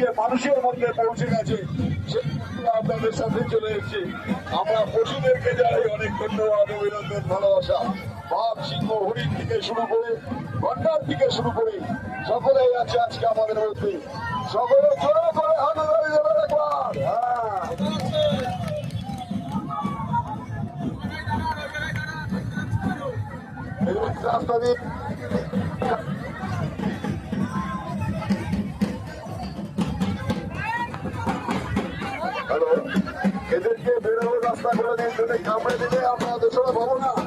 আজকে মানুষের মধ্যে পৌঁছে গেছে আপনাদের সাথে চলে এসেছে। আমরা পশুদেরকে জানাই অনেক ধন্যবাদ, অভিনন্দন, ভালোবাসা। বাঘ, সিংহ, হরিণ থেকে শুরু করে গন্ডার থেকে শুরু করে সকলেই আছে আজকে আমাদের মধ্যে। সকলে জোরে করে হ্যাঁ। রাস্তা দিয়ে বেরোনোর রাস্তা করে দিন যদি কামড়ে দিলে আমরা দোষণা পাবো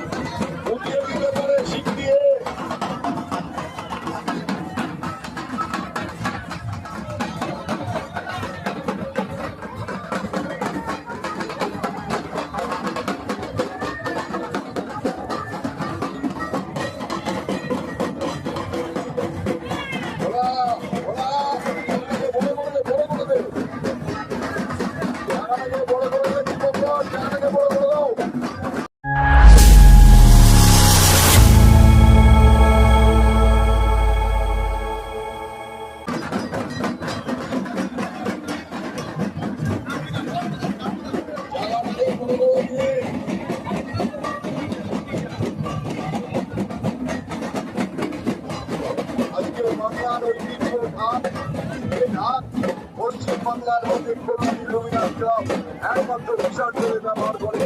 আজকে বাংলার ঐতিহ্য ধান এই ধান পশ্চিম বাংলার মধ্যে কল্যাণী রবীন্দ্রনাথ ক্লাব একমাত্র বিশাল করে ব্যবহার করে।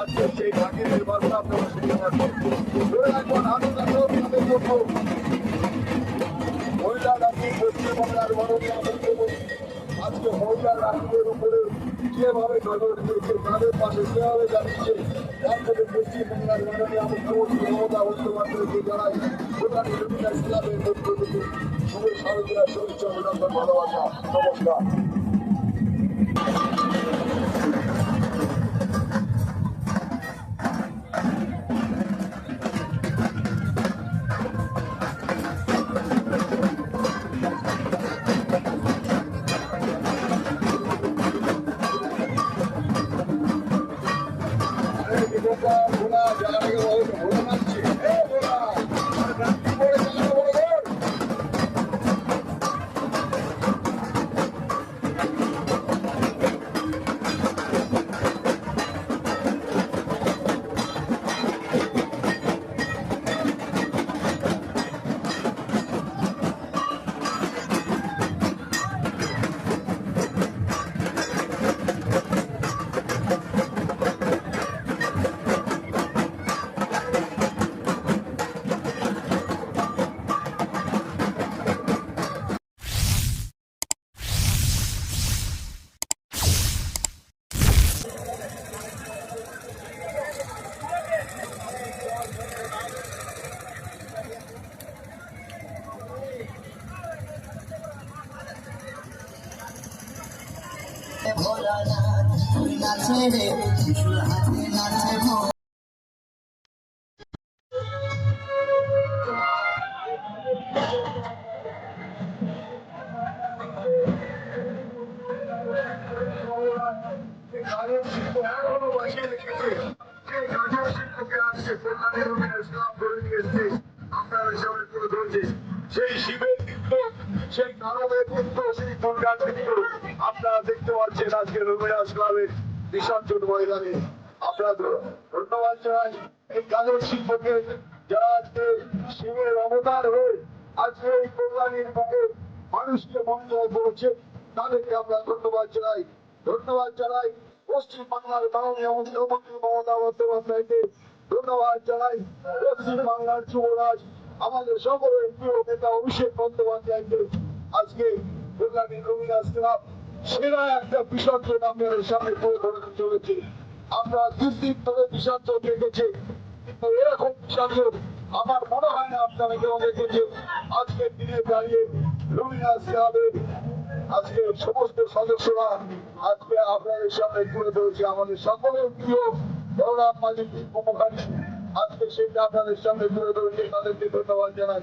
আজকে সেই ধানের নির্বাচন আপনারা শুনতে পাচ্ছেন। রাখবেন আনন্দ আপনাদের জন্য মহিলা রাখি পশ্চিম বাংলার মাননীয় আজকে মহিলা রাখিদের উপরে যেভাবে নজর দিয়েছে, তাদের পাশে সেভাবে দাঁড়িয়েছে তার মধ্যে পশ্চিম বাংলার মাননীয় মুখ্যমন্ত্রী মমতা বন্দ্যোপাধ্যায়কে জানাই প্রধানী রবীন্দ্র ইসলামের অভিনন্দন ভালোবাসা নমস্কার নাচে রে শিশুর হাতে নাচে সেই শিবের সেই নারদের নৃত্য সেই দুর্গার আপনারা দেখতে পাচ্ছেন আজকে রবীন্দ্র ইসলামের বিসর্জন ময়দানে আপনারা ধন্যবাদ জানাই। এই গানের শিল্পকে যারা আজকে শিবের অবতার হয়ে আজকে এই কল্যাণীর বুকে মানুষকে মঙ্গল করেছে, তাদেরকে আমরা ধন্যবাদ জানাই। ধন্যবাদ জানাই পশ্চিম বাংলার মাননীয় মুখ্যমন্ত্রী মমতা বন্দ্যোপাধ্যায়কে। ধন্যবাদ জানাই পশ্চিম বাংলার যুবরাজ, আমাদের সকলের প্রিয় নেতা অভিষেক বন্দ্যোপাধ্যায়কে। আজকে কল্যাণী রবীন্দ্র ক্লাব সেরা একটা বিসর্জন আপনাদের সামনে তুলে ধরতে চলেছে। আমরা দিন দিন ধরে বিসর্জন দেখেছি। কিন্তু এরকম বিসর্জন আমার মনে হয় না আপনারা কেউ দেখেছে আজকের দিনে দাঁড়িয়ে রবীন্দ্র ক্লাবের আজকে সমস্ত সদস্যরা আজকে আপনাদের সামনে তুলে ধরেছে আমাদের সকলের প্রিয় গৌরব মালিক মুখার্জি আজকে সেটা আপনাদের সামনে তুলে ধরেছে। তাদেরকে ধন্যবাদ জানাই।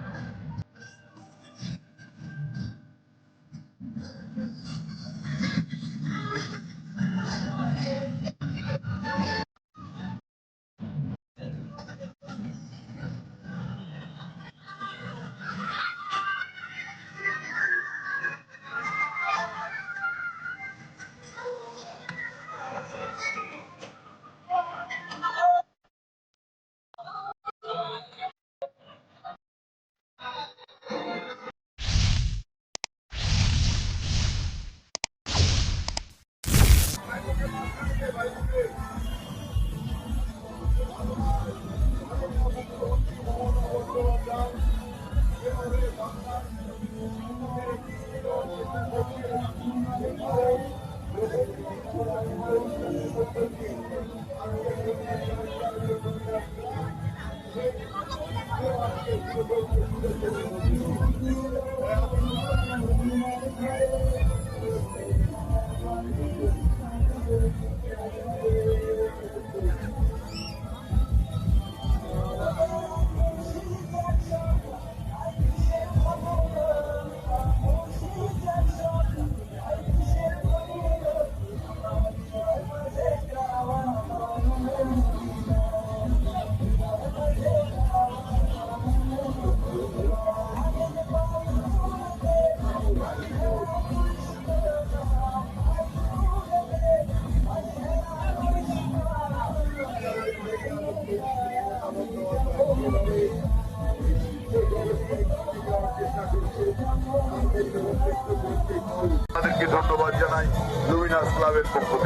ক্লাবের পক্ষ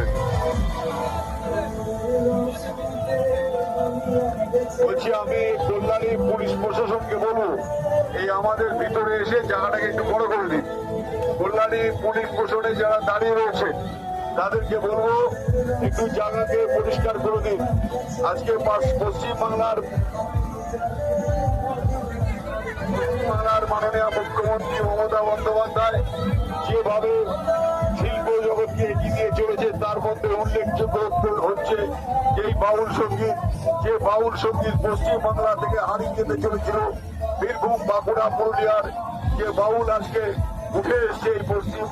বলছি আমি কল্যাণী পুলিশ প্রশাসনকে বলব, এই আমাদের ভিতরে এসে জায়গাটাকে একটু বড় করে দিন। কল্যাণী পুলিশ প্রশাসনে যারা দাঁড়িয়ে রয়েছে, তাদেরকে বলব, একটু জায়গাকে পরিষ্কার করে দিন। আজকে পাশ- পশ্চিমবাংলার বাংলার মাননীয় মুখ্যমন্ত্রী মমতা বন্দ্যোপাধ্যায় যেভাবে জগৎকে এগিয়ে চলেছে, তার মধ্যে উল্লেখযোগ্য হচ্ছে এই বাউল সংগীত। যে বাউল সংগীত পশ্চিম বাংলা থেকে হারিয়ে যেতে চলেছিল, বীরভূম বাঁকুড়া পুরুলিয়ার যে বাউল আজকে উঠে এসছে এই পশ্চিম